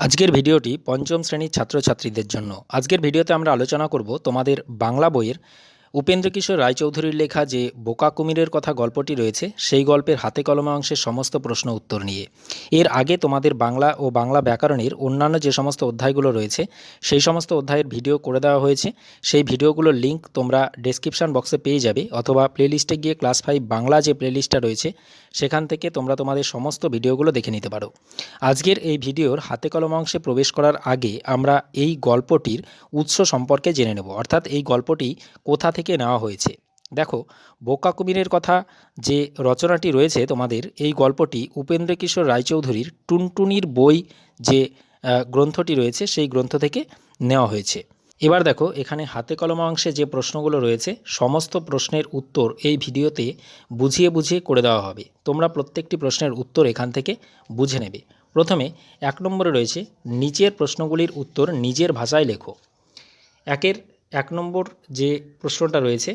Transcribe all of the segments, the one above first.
আজকের ভিডিওটি পঞ্চম শ্রেণির ছাত্রছাত্রীদের জন্য। আজকের ভিডিওতে আমরা আলোচনা করব তোমাদের বাংলা বইয়ের উপেন্দ্রকিশোর রায়চৌধুরীর লেখা যে বোকা কুমিরের কথা গল্পটি রয়েছে, সেই গল্পের হাতে কলমে অংশের সমস্ত প্রশ্ন উত্তর নিয়ে। এর আগে তোমাদের বাংলা ও বাংলা ব্যাকরণের অন্যান্য যে সমস্ত অধ্যায়গুলো রয়েছে, সেই সমস্ত অধ্যায়ের ভিডিও করে দেওয়া হয়েছে। সেই ভিডিওগুলোর লিঙ্ক তোমরা ডেসক্রিপশন বক্সে পেয়ে যাবে অথবা প্লেলিস্টে গিয়ে ক্লাস ফাইভ বাংলা যে প্লেলিস্টটা রয়েছে, সেখান থেকে তোমরা তোমাদের সমস্ত ভিডিওগুলো দেখে নিতে পারো। আজকের এই ভিডিওর হাতে কলম অংশে প্রবেশ করার আগে আমরা এই গল্পটির উৎস সম্পর্কে জেনে নেব। অর্থাৎ এই গল্পটি কোথা থেকে নেওয়া হয়েছে। দেখো, বোকা কুমিরের কথা যে রচনাটি রয়েছে তোমাদের, এই গল্পটি উপেন্দ্র কিশোর রায়চৌধুরীর টুনটুনির বই যে গ্রন্থটি রয়েছে, সেই গ্রন্থ থেকে নেওয়া হয়েছে। এবার দেখো, এখানে হাতে কলম অংশে যে প্রশ্নগুলো রয়েছে, সমস্ত প্রশ্নের উত্তর এই ভিডিওতে বুঝিয়ে বুঝিয়ে করে দেওয়া হবে। তোমরা প্রত্যেকটি প্রশ্নের উত্তর এখান থেকে বুঝে নেবে। প্রথমে এক নম্বরে রয়েছে, নিচের প্রশ্নগুলির উত্তর নিজের ভাষায় লেখো। একের এক নম্বর যে প্রশ্নটা রয়েছে,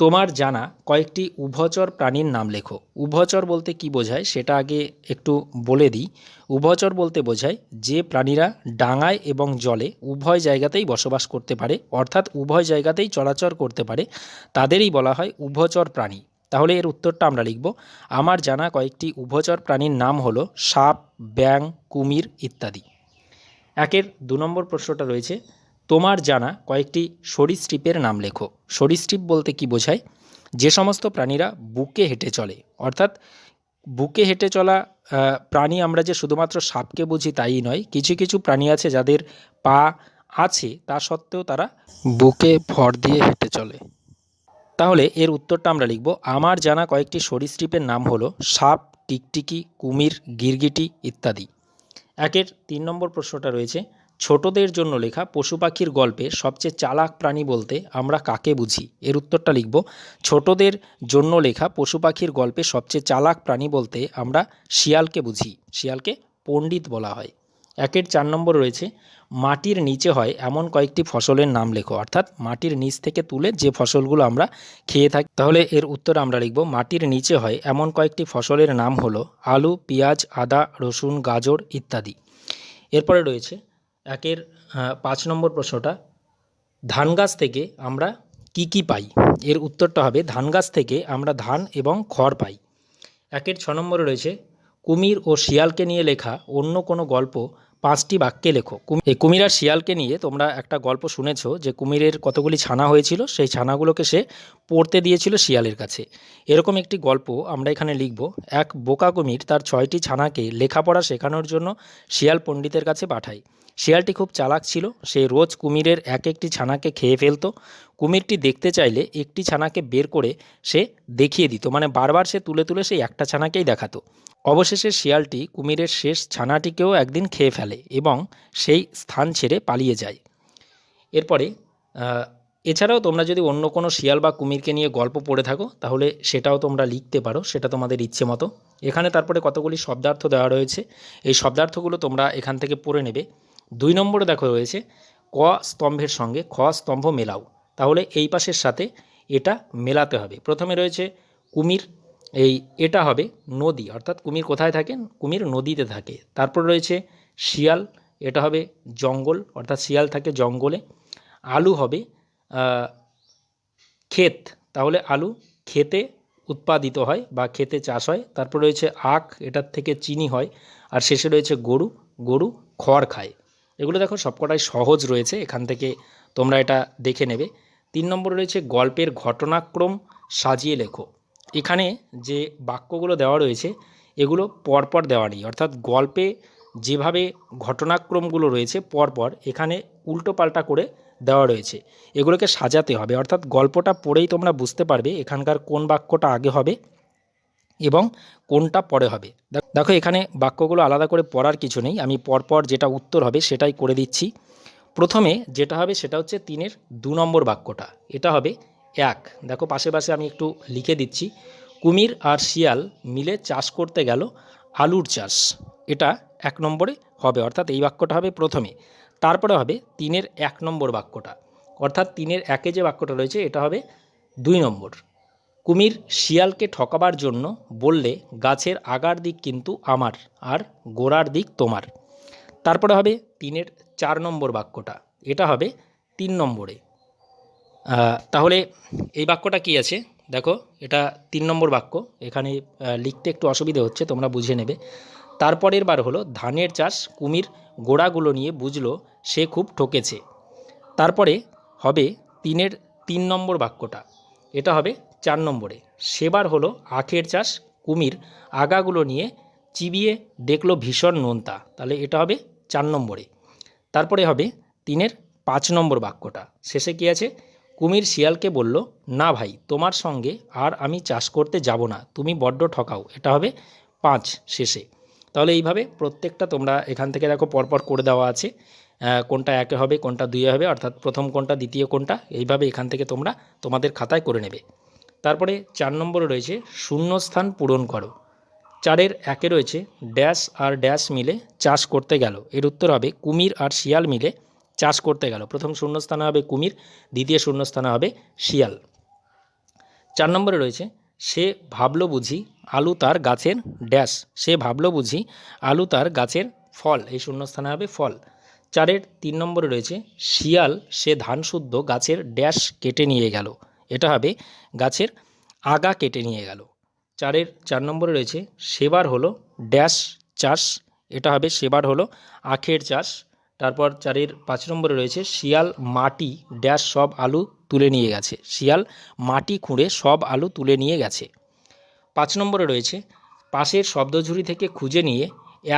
তোমার জানা কয়েকটি উভচর প্রাণীর নাম লেখো। উভচর বলতে কি বোঝায় সেটা আগে একটু বলে দিই। উভচর বলতে বোঝায় যে প্রাণীরা ডাঙায় এবং জলে উভয় জায়গাতেই বসবাস করতে পারে, অর্থাৎ উভয় জায়গাতেই চলাচল করতে পারে, তাদেরই বলা হয় উভচর প্রাণী। তাহলে এর উত্তরটা আমরা লিখব, আমার জানা কয়েকটি উভচর প্রাণীর নাম হলো সাপ ব্যাং কুমির ইত্যাদি। একের দু নম্বর প্রশ্নটা রয়েছে তোমার জানা কয়েকটি সরীসৃপের নাম লেখো। সরীসৃপ বলতে কি বোঝায়? যে সমস্ত প্রাণীরা বুকে হেঁটে চলে, অর্থাৎ বুকে হেঁটে চলা প্রাণী আমরা যে শুধুমাত্র সাপকে বুঝি তাই নয়, কিছু কিছু প্রাণী আছে যাদের পা আছে তা সত্ত্বেও তারা বুকে ভর দিয়ে হেঁটে চলে। তাহলে এর উত্তরটা আমরা লিখব। আমার জানা কয়েকটি সরীসৃপের নাম হলো সাপ, টিকটিকি, কুমির, গিরগিটি ইত্যাদি। একের তিন নম্বর প্রশ্নটা রয়েছে ছোটদের জন্য লেখা পশু পাখির গল্পে সবচেয়ে চালাক প্রাণী বলতে আমরা কাকে বুঝি? এর উত্তরটা লিখব। ছোটদের জন্য লেখা পশু পাখির গল্পে সবচেয়ে চালাক প্রাণী বলতে আমরা শিয়ালকে বুঝি। শিয়ালকে পণ্ডিত বলা হয়। একের চার নম্বর রয়েছে, মাটির নিচে হয় এমন কয়েকটি ফসলের নাম লেখো। অর্থাৎ মাটির নিচ থেকে তুলে যে ফসলগুলো আমরা খেয়ে থাকি, তাহলে এর উত্তর আমরা লিখব, মাটির নিচে হয় এমন কয়েকটি ফসলের নাম হলো আলু, পেঁয়াজ, আদা, রসুন, গাজর ইত্যাদি। এরপরে রয়েছে একের পাঁচ নম্বর প্রশ্নটা, ধান গাছ থেকে আমরা কি কি পাই? এর উত্তরটা হবে, ধান গাছ থেকে আমরা ধান এবং খড় পাই। একের ছ নম্বরে রয়েছে, কুমির ও শিয়ালকে নিয়ে লেখা অন্য কোনো গল্প পাঁচটি বাক্যে লেখো। কুমির আর শিয়ালকে নিয়ে তোমরা একটা গল্প শুনেছো যে কুমিরের কতগুলি ছানা হয়েছিল, সেই ছানাগুলোকে সে পড়তে দিয়েছিল শিয়ালের কাছে। এরকম একটি গল্প আমরা এখানে লিখব। এক বোকা কুমির তার ছয়টি ছানাকে লেখাপড়া শেখানোর জন্য শিয়াল পণ্ডিতের কাছে পাঠায়। শিয়ালটি খুব চালাক ছিল। সে রোজ কুমিরের এক একটি ছানাকে খেয়ে ফেলতো। কুমিরটি দেখতে চাইলে একটি ছানাকে বের করে সে দেখিয়ে দিত। মানে বারবার সে তুলে তুলে সেই একটা ছানাকেই দেখাতো। অবশেষে শিয়ালটি কুমিরের শেষ ছানাটিকেও একদিন খেয়ে ফেলে এবং সেই স্থান ছেড়ে পালিয়ে যায়। এরপরে এছাড়াও তোমরা যদি অন্য কোনো শিয়াল বা কুমিরকে নিয়ে গল্প পড়ে থাকো, তাহলে সেটাও তোমরা লিখতে পারো। সেটা তোমাদের ইচ্ছে মতো। এখানে তারপরে কতগুলি শব্দার্থ দেওয়া রয়েছে। এই শব্দার্থগুলো তোমরা এখান থেকে পড়ে নেবে। দুই নম্বরে দেখো রয়েছে, ক স্তম্ভের সঙ্গে খ স্তম্ভ মেলাও। তাহলে এই পাশের সাথে এটা মেলাতে হবে। প্রথমে রয়েছে কুমির, এই এটা হবে নদী, অর্থাৎ কুমির কোথায় থাকে? কুমির নদীতে থাকে। তারপর রয়েছে শিয়াল, এটা হবে জঙ্গল, অর্থাৎ শিয়াল থাকে জঙ্গলে। আলু হবে ক্ষেত, তাহলে আলু খেতে উৎপাদিত হয় বা খেতে চাষ হয়। তারপর রয়েছে আখ, এটার থেকে চিনি হয়। আর শেষে রয়েছে গরু গরু খড় খায়। এগুলো দেখো সবকটাই সহজ রয়েছে, এখান থেকে তোমরা এটা দেখে নেবে। তিন নম্বরে রয়েছে গল্পের ঘটনাক্রম সাজিয়ে লেখো। এখানে যে বাক্যগুলো দেওয়া রয়েছে, এগুলো পরপর দেওয়া নেই, অর্থাৎ গল্পে যেভাবে ঘটনাক্রমগুলো রয়েছে পরপর, এখানে উল্টো পাল্টা করে দেওয়া রয়েছে। এগুলোকে সাজাতে হবে, অর্থাৎ গল্পটা পড়েই তোমরা বুঝতে পারবে এখানকার কোন বাক্যটা আগে হবে। এবং কোনটা পরে হবে। দেখ- এখানে বাক্যগুলো আলাদা করে পড়ার কিছু নেই, আমি পরপর যেটা উত্তর হবে সেটাই করে দিচ্ছি। প্রথমে যেটা হবে সেটা হচ্ছে তিনের দু নম্বর বাক্যটা, এটা হবে এক। দেখো পাশে পাশে আমি একটু লিখে দিচ্ছি, কুমির আর শিয়াল মিলে চাষ করতে গেল আলুর চাষ, এটা এক নম্বরে হবে, অর্থাৎ এই বাক্যটা হবে প্রথমে। তারপরে হবে তিনের এক নম্বর বাক্যটা, অর্থাৎ তিনের একে যে বাক্যটা রয়েছে, এটা হবে দুই নম্বর। কুমির শিয়ালকে ঠকাবার জন্য বললে, গাছের আগার দিক কিন্তু আমার আর গোড়ার দিক তোমার। তারপরে হবে তিনের চার নম্বর বাক্যটা। এটা হবে তিন নম্বরে। তাহলে এই বাক্যটা কি আছে? দেখো, এটা তিন নম্বর বাক্য। এখানে লিখতে একটু অসুবিধে হচ্ছে, তোমরা বুঝে নেবে। তারপরের বার হলো, ধানের চাষ কুমির গোড়াগুলো নিয়ে বুঝলো, সে খুব ঠকেছে। তারপরে হবে তিনের তিন নম্বর বাক্যটা। এটা হবে চার নম্বরে। সেবার হলো আখের চাষ, কুমির, আগাগুলো নিয়ে চিবিয়ে দেখল ভীষণ নোনতা। তাহলে এটা হবে চার নম্বরে। তারপরে হবে তিনের পাঁচ নম্বর বাক্যটা। শেষে কি আছে? কুমির শিয়ালকে বলল, না ভাই, তোমার সঙ্গে আর আমি চাষ করতে যাব না। তুমি বড্ড ঠকাও। এটা হবে পাঁচ শেষে। তাহলে এইভাবে প্রত্যেকটা তোমরা এখান থেকে দেখো পরপর করে দেওয়া আছে। কোনটা একে হবে, কোনটা দুইয়ে হবে, অর্থাৎ প্রথম কোনটা, দ্বিতীয় কোনটা, এইভাবে এখান থেকে তোমরা তোমাদের খাতায় করে নেবে। তারপরে চার নম্বরে রয়েছে শূন্যস্থান পূরণ করো। চারের একে রয়েছে ড্যাশ আর ড্যাশ মিলে চাষ করতে গেল। এর উত্তর হবে কুমির আর শিয়াল মিলে চাষ করতে গেল। প্রথম শূন্যস্থানে হবে কুমির, দ্বিতীয় শূন্যস্থানে হবে শিয়াল। চার নম্বরে রয়েছে সে ভাবলো বুঝি আলু তার গাছের ড্যাশ, সে ভাবলো বুঝি আলু তার গাছের ফল, এই শূন্যস্থানে হবে ফল। চারের তিন নম্বরে রয়েছে শিয়াল, সে ধান শুদ্ধ গাছের ড্যাশ কেটে নিয়ে গেল। এটা হবে গাছের আগা কেটে নিয়ে গেল। চারের, চার নম্বরে রয়েছে, সেবার হলো ড্যাশ চাষ, এটা হবে সেবার হলো আখের চাষ। তারপর চারের, পাঁচ নম্বরে রয়েছে, শিয়াল, মাটি, ড্যাশ সব আলু তুলে নিয়ে গেছে। শিয়াল, মাটি খুঁড়ে সব আলু তুলে নিয়ে গেছে। পাঁচ নম্বরে রয়েছে, পাশের শব্দঝুরি থেকে খুঁজে নিয়ে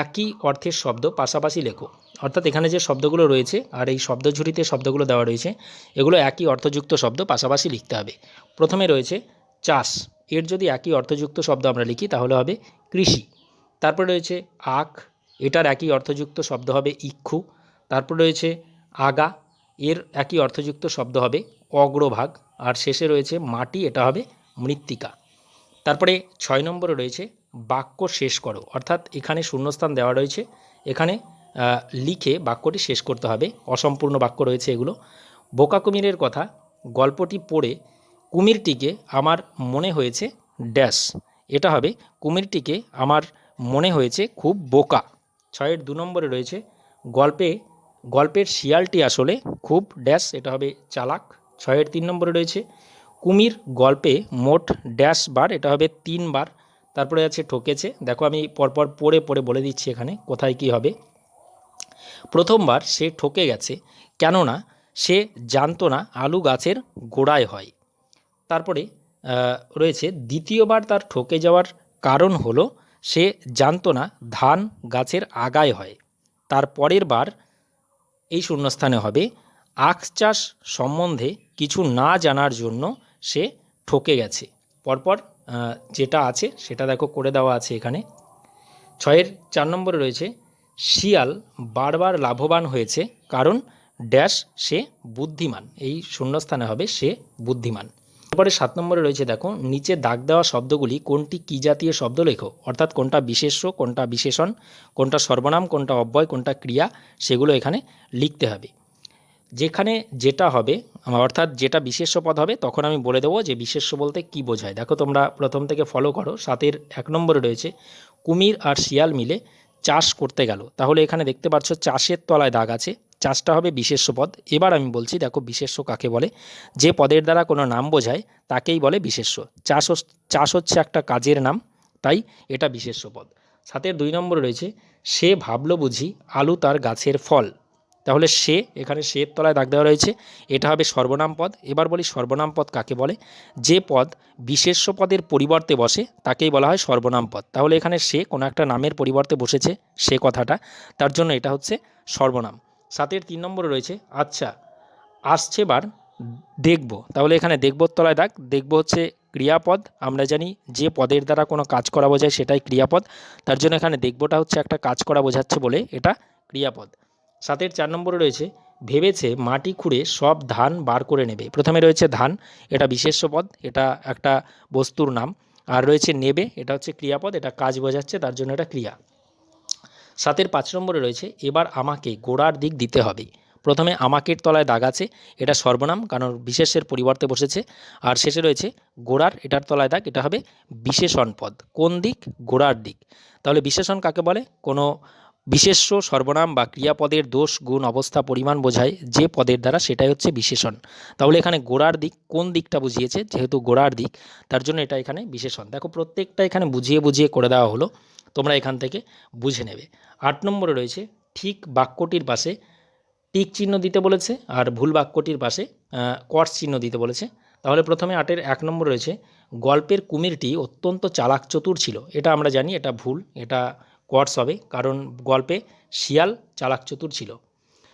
একই অর্থের শব্দ পাশাপাশি লেখো। অর্থাৎ এখানে যে শব্দগুলো রয়েছে আর এই শব্দঝুরিতে শব্দগুলো দেওয়া রয়েছে, এগুলো একই অর্থযুক্ত শব্দ পাশাপাশি লিখতে হবে। প্রথমে রয়েছে চাষ। এর যদি একই অর্থযুক্ত শব্দ আমরা লিখি, তাহলে হবে কৃষি। তারপরে রয়েছে আখ। এটার একই অর্থযুক্ত শব্দ হবে ইক্ষু। তারপর রয়েছে আগা। এর একই অর্থযুক্ত শব্দ হবে অগ্রভাগ। আর শেষে রয়েছে মাটি, এটা হবে মৃত্তিকা। তারপরে ছয় নম্বরে রয়েছে বাক্য শেষ করো। অর্থাৎ এখানে শূন্যস্থান দেওয়া রয়েছে। এখানে লিখে বাক্যটি শেষ করতে হবে। অসম্পূর্ণ বাক্য রয়েছে এগুলো। বোকা কুমিরের কথা গল্পটি পড়ে কুমিরটিকে আমার মনে হয়েছে ড্যাশ। এটা হবে, কুমিরটিকে আমার মনে হয়েছে খুব বোকা। ছয়ের দু নম্বরে রয়েছে, গল্পে, গল্পের শিয়ালটি আসলে খুব ড্যাশ, এটা হবে চালাক। ছয়ের তিন নম্বরে রয়েছে, কুমির গল্পে মোট ড্যাশ বার, এটা হবে তিনবার তারপরে আছে ঠকেছে। দেখো আমি পরপর পড়ে পড়ে বলে দিচ্ছি এখানে, কোথায় কি হবে। প্রথমবার সে ঠকে গেছে, কেননা সে জানতো না আলু গাছের গোড়ায় হয়। তারপরে রয়েছে দ্বিতীয়বার তার ঠকে যাওয়ার কারণ হলো সে জানতো না ধান গাছের আগায় হয়। তার পরের বার এই শূন্যস্থানে হবে। আখ চাষ সম্বন্ধে কিছু না জানার জন্য সে ঠকে গেছে। পরপর যেটা আছে সেটা দেখো, করে দেওয়া আছে এখানে। ছয়ের চার নম্বরে রয়েছে শিয়াল বারবার লাভবান হয়েছে, কারণ ড্যাশ সে বুদ্ধিমান। এই শূন্যস্থানে হবে সে বুদ্ধিমান। তারপরে সাত নম্বরে রয়েছে দেখো, নিচে দাগ দেওয়া শব্দগুলি কোনটি কী জাতীয় শব্দ লেখো? অর্থাৎ কোনটা বিশেষ্য, কোনটা বিশেষণ, কোনটা সর্বনাম, কোনটা অব্যয়, কোনটা ক্রিয়া, সেগুলো এখানে লিখতে হবে। যেখানে যেটা হবে, অর্থাৎ যেটা বিশেষ্য পদ হবে, তখন আমি বলে দেবো যে বিশেষ্য বলতে কি বোঝায়। দেখো তোমরা প্রথম থেকে ফলো করো। সাতের এক নম্বরে রয়েছে, কুমির আর শিয়াল মিলে চাষ করতে গেল। তাহলে এখানে দেখতে পাচ্ছ চাষের তলায় দাগ আছে। চাষটা হবে বিশেষ্য পদ। এবার আমি বলছি, দেখো বিশেষ্য কাকে বলে? যে পদের দ্বারা কোনো নাম বোঝায়, তাকেই বলে বিশেষ্য। চাষ চাষ হচ্ছে একটা কাজের নাম, তাই এটা বিশেষ্য পদ। সাথে দুই নম্বর রয়েছে, সে ভাবল বুঝি আলু তার গাছের ফল। তাহলে সে, এখানে সের তলায় দাগ দেওয়া রয়েছে। এটা হবে সর্বনাম পদ। এবার বলি সর্বনাম পদ কাকে বলে? যে পদ বিশেষ্য পদের পরিবর্তে বসে, তাকেই বলা হয় সর্বনাম পদ। তাহলে এখানে সে কোনো একটা নামের পরিবর্তে বসেছে, সে কথাটা। তার জন্য এটা হচ্ছে সর্বনাম। সাতের তিন নম্বরে রয়েছে আচ্ছা আসছে বার দেখব। তাহলে এখানে দেখব তলায় দাগ। দেখব হচ্ছে ক্রিয়াপদ। আমরা জানি যে পদের দ্বারা কোনো কাজ করা বোঝায় সেটাই ক্রিয়াপদ। তার জন্য এখানে দেখবটা হচ্ছে একটা কাজ করা বোঝাচ্ছে বলে এটা ক্রিয়াপদ। সাতের চার নম্বরে রয়েছে, ভেবেছে মাটি খুঁড়ে সব ধান বার করে নেবে। প্রথমে রয়েছে ধান, এটা বিশেষ্য পদ, এটা একটা বস্তুর নাম। আর রয়েছে নেবে, এটা হচ্ছে ক্রিয়াপদ, এটা কাজ বোঝাচ্ছে, তার জন্য এটা ক্রিয়া। সাতের পাঁচ নম্বরে রয়েছে, এবার আমাকে গোড়ার দিক দিতে হবে। প্রথমে আমাকের তলায় দাগ আছে, এটা সর্বনাম, কারণ বিশেষের পরিবর্তে বসেছে। আর শেষে রয়েছে, গোড়ার এটার তলায় দাগ, এটা হবে বিশেষণ পদ কোন দিক? গোড়ার দিক। তাহলে বিশেষণ কাকে বলে? কোনো বিশেষ্য, সর্বনাম বা ক্রিয়াপদের দোষ, গুণ, অবস্থা, পরিমাণ বোঝায়। যে পদের দ্বারা সেটাই হচ্ছে বিশেষণ। তাহলে এখানে গোড়ার দিক কোন দিকটা বুঝিয়েছে? যেহেতু গোড়ার দিক, তার জন্য এটা এখানে বিশেষণ। দেখো প্রত্যেকটা এখানে বুঝিয়ে বুঝিয়ে করে দেওয়া হলো, তোমরা এখান থেকে বুঝে নেবে। আট নম্বরে রয়েছে, ঠিক বাক্যটির পাশে টিক চিহ্ন দিতে বলেছে আর ভুল বাক্যটির পাশে কর্স চিহ্ন দিতে বলেছে। তাহলে প্রথমে আটের এক নম্বর রয়েছে, গল্পের কুমিরটি অত্যন্ত চালাক চতুর ছিল। এটা আমরা জানি, এটা ভুল, এটা কোয়ার্স হবে, কারণ গল্পে শিয়াল চালাক চতুর ছিল।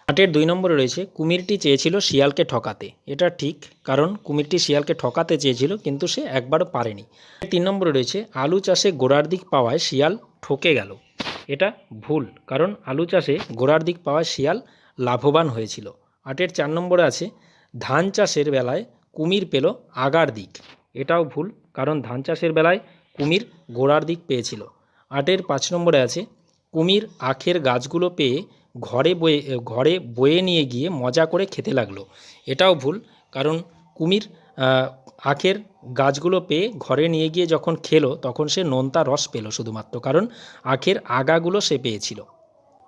আটের দুই নম্বরে রয়েছে, কুমিরটি চেয়েছিল শিয়ালকে ঠকাতে। এটা ঠিক, কারণ কুমিরটি শিয়ালকে ঠকাতে চেয়েছিল, কিন্তু সে একবারও পারেনি। তিন নম্বরে রয়েছে, আলু চাষে গোড়ার দিক পাওয়ায় শিয়াল ঠকে গেল। এটা ভুল, কারণ আলু চাষে গোড়ার দিক পাওয়ায় শিয়াল লাভবান হয়েছিল। আটের চার নম্বরে আছে, ধান চাষের বেলায় কুমির পেল আগার দিক। এটাও ভুল, কারণ ধান চাষের বেলায় কুমির গোড়ার দিক পেয়েছিল। আটের পাঁচ নম্বরে আছে, কুমির আখের গাছগুলো পেয়ে ঘরে বয়ে ঘরে বয়ে নিয়ে গিয়ে মজা করে খেতে লাগল। এটাও ভুল, কারণ কুমির আখের গাছগুলো পেয়ে ঘরে নিয়ে গিয়ে যখন খেলো, তখন সে নোনতা রস পেল শুধুমাত্র, কারণ আখের আগাগুলো সে পেয়েছিল।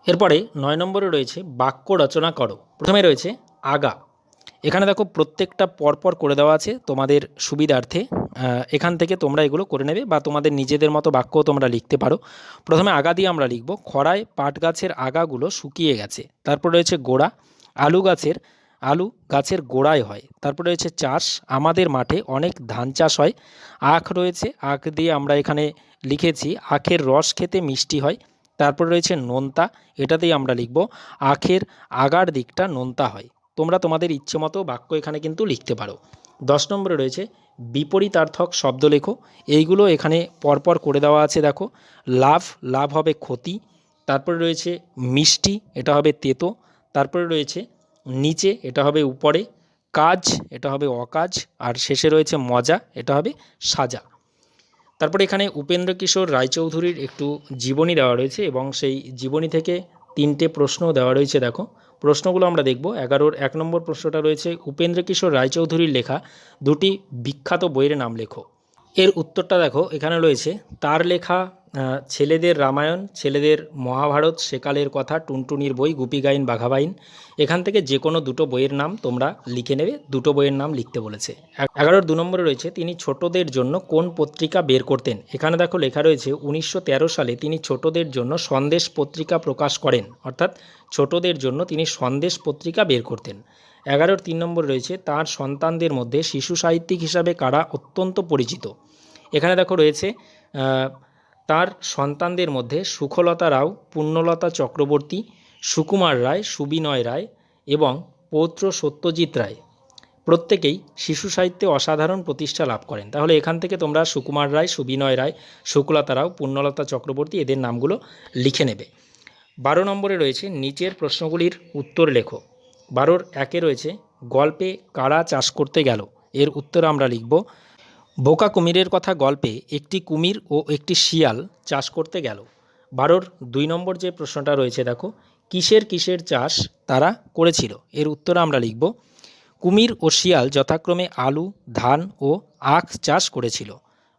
এরপরে নয় নম্বরে রয়েছে, বাক্য রচনা করো। প্রথমে রয়েছে, আগা। এখানে দেখো প্রত্যেকটা পরপর করে দেওয়া আছে তোমাদের সুবিধার্থে। এখান থেকে তোমরা এগুলো করে নেবে বা তোমাদের নিজেদের মতো বাক্যও তোমরা লিখতে পারো। প্রথমে আগা দিয়ে আমরা লিখব খরায় পাট গাছের আগাগুলো শুকিয়ে গেছে। তারপর রয়েছে গোড়া, আলু গাছের আলু গাছের গোড়ায় হয়। তারপর রয়েছে চাষ, আমাদের মাঠে অনেক ধান চাষ হয়। আখ রয়েছে, আখ দিয়ে আমরা এখানে লিখেছি, আখের রস খেতে মিষ্টি হয়। তারপর রয়েছে নোনতা এটাতেই আমরা লিখব, আখের আগার দিকটা নোনতা হয়। তোমরা তোমাদের ইচ্ছে মতো বাক্য এখানে কিন্তু লিখতে পারো। দশ নম্বরে রয়েছে, বিপরীতার্থক শব্দ লেখো। এইগুলো এখানে পরপর করে দেওয়া আছে, দেখো। লাভ লাভ হবে ক্ষতি। তারপরে রয়েছে, মিষ্টি, এটা হবে তেতো। তারপরে রয়েছে, নিচে, এটা হবে উপরে। কাজ, এটা হবে অকাজ। আর শেষে রয়েছে, মজা, এটা হবে সাজা। তারপরে এখানে উপেন্দ্র কিশোর রায়চৌধুরীর একটু জীবনী দেওয়া রয়েছে এবং সেই জীবনী থেকে তিনটে প্রশ্ন দেওয়া রয়েছে, দেখো। প্রশ্নগুলো আমরা দেখব। এগারোর এক নম্বর প্রশ্নটা রয়েছে, উপেন্দ্র কিশোর রায়চৌধুরীর লেখা দুটি বিখ্যাত বইয়ের নাম লেখো। এর উত্তরটা দেখো, এখানে রয়েছে, তার লেখা ছেলেদের রামায়ণ, ছেলেদের মহাভারত, সেকালের কথা, টুনটুনির বই গুপি গাইন বাঘাবাইন। এখান থেকে যে কোনো দুটো বইয়ের নাম তোমরা লিখে নেবে। দুটো বইয়ের নাম লিখতে বলেছে। এগারোর দু নম্বরে রয়েছে, তিনি ছোটদের জন্য কোন পত্রিকা বের করতেন? এখানে দেখো লেখা রয়েছে, উনিশশো তেরো সালে তিনি ছোটদের জন্য সন্দেশ পত্রিকা প্রকাশ করেন। অর্থাৎ ছোটদের জন্য তিনি সন্দেশ পত্রিকা বের করতেন। এগারোর তিন নম্বর রয়েছে, তার সন্তানদের মধ্যে শিশু সাহিত্যিক হিসাবে কারা অত্যন্ত পরিচিত? এখানে দেখো রয়েছে তার সন্তানদের মধ্যে সুখলতা রাও পূর্ণলতা চক্রবর্তী, সুকুমার রায়, সুবিনয় রায় এবং পৌত্র সত্যজিৎ রায়। প্রত্যেকেই শিশু সাহিত্যে অসাধারণ প্রতিষ্ঠা লাভ করেন। তাহলে এখান থেকে তোমরা সুকুমার রায়, সুবিনয় রায় শুক্লতা রাও পূর্ণলতা চক্রবর্তী এদের নামগুলো লিখে নেবে। বারো নম্বরে রয়েছে নিচের প্রশ্নগুলির উত্তর লেখো। বারোর একে রয়েছে, গল্পে কারা চাষ করতে গেল? এর উত্তর আমরা লিখব বোকা কুমিরের কথা গল্পে একটি কুমির ও একটি শিয়াল চাষ করতে গেল। বারোর দুই নম্বর যে প্রশ্নটা রয়েছে দেখো, কিসের কিসের চাষ তারা করেছিল? এর উত্তর আমরা লিখব, কুমির ও শিয়াল যথাক্রমে আলু, ধান ও আখ চাষ করেছিল।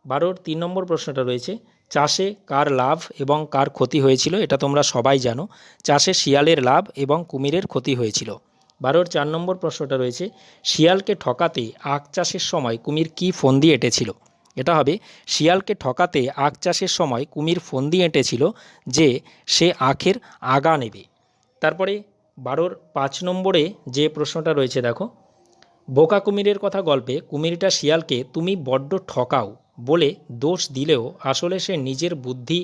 বারোর তিন নম্বর প্রশ্নটা রয়েছে, চাষে কার লাভ এবং কার ক্ষতি হয়েছিল? এটা তোমরা সবাই জানো, চাষে শিয়ালের লাভ এবং কুমিরের ক্ষতি হয়েছিল। বারোর চার নম্বর প্রশ্নটা রয়েছে, শিয়ালকে ঠকাতে আখ চাষের সময় কুমির কি ফন্দি এঁটেছিল? এটা হবে, শিয়ালকে ঠকাতে আখ চাষের সময় কুমির ফন্দি এঁটেছিল যে সে আখের আগা নেবে। তারপরে বারোর পাঁচ নম্বরে যে প্রশ্নটা রয়েছে দেখো, বোকা কুমিরের কথা গল্পে কুমিরটা শিয়ালকে, তুমি বড্ড ঠকাও। বলে দোষ দিলেও আসলে সে নিজের বুদ্ধি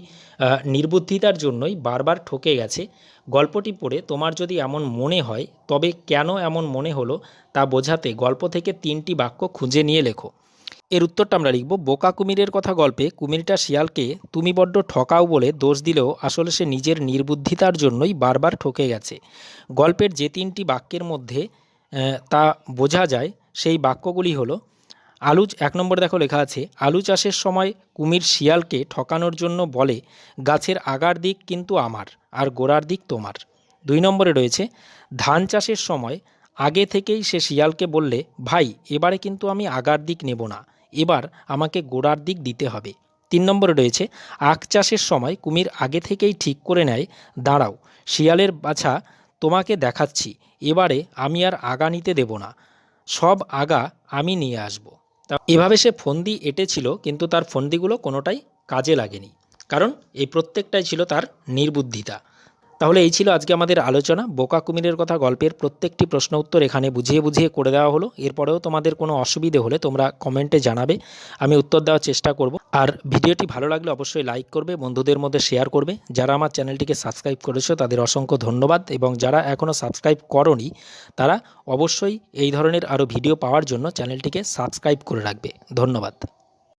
নির্বুদ্ধিতার জন্যই বারবার ঠকে গেছে। গল্পটি পড়ে তোমার যদি এমন মনে হয়, তবে কেন এমন মনে হলো তা বোঝাতে গল্প থেকে তিনটি বাক্য খুঁজে নিয়ে লেখো। এর উত্তরটা আমরা লিখব, বোকা কুমিরের কথা গল্পে কুমিরটা শিয়ালকে তুমি বড্ড ঠকাও বলে দোষ দিলেও আসলে সে নিজের নির্বুদ্ধিতার জন্যই বারবার ঠকে গেছে। গল্পের যে তিনটি বাক্যের মধ্যে তা বোঝা যায়, সেই বাক্যগুলি হলো আলু এক নম্বরে দেখো লেখা আছে, আলু চাষের সময় কুমির শিয়ালকে ঠকানোর জন্য বলে, গাছের আগার দিক কিন্তু আমার, আর গোড়ার দিক তোমার। দুই নম্বরে রয়েছে, ধান চাষের সময় আগে থেকেই সে শিয়ালকে বললে, ভাই, এবারে কিন্তু আমি আগার দিক নেব না, এবার আমাকে গোড়ার দিক দিতে হবে। তিন নম্বরে রয়েছে, আখ চাষের সময় কুমির আগে থেকেই ঠিক করে নেয়, দাঁড়াও, শিয়ালের বাছা তোমাকে দেখাচ্ছি, এবারে আমি আর আগা নিতে দেব না, সব আগা আমি নিয়ে আসব। তা এভাবে সে ফন্দি এঁটেছিল, কিন্তু তার ফন্দিগুলো কোনোটাই কাজে লাগেনি। কারণ এই প্রত্যেকটাই ছিল তার নির্বুদ্ধিতা। তাহলে এই ছিল আজকে আমাদের আলোচনা। বোকা কুমিরের কথা গল্পের প্রত্যেকটি প্রশ্ন উত্তর এখানে বুঝিয়ে বুঝিয়ে করে দেওয়া হলো। এরপরেও তোমাদের কোনো অসুবিধে হলে তোমরা কমেন্টে জানাবে। আমি উত্তর দেওয়ার চেষ্টা করব। আর ভিডিওটি ভালো লাগলে অবশ্যই লাইক করবে, বন্ধুদের মধ্যে শেয়ার করবে। যারা আমার চ্যানেলটিকে সাবস্ক্রাইব করেছ, তাদের অসংখ্য ধন্যবাদ। এবং যারা এখনও সাবস্ক্রাইব করনি, তারা অবশ্যই এই ধরনের আরও ভিডিও পাওয়ার জন্য চ্যানেলটিকে সাবস্ক্রাইব করে রাখবে। ধন্যবাদ।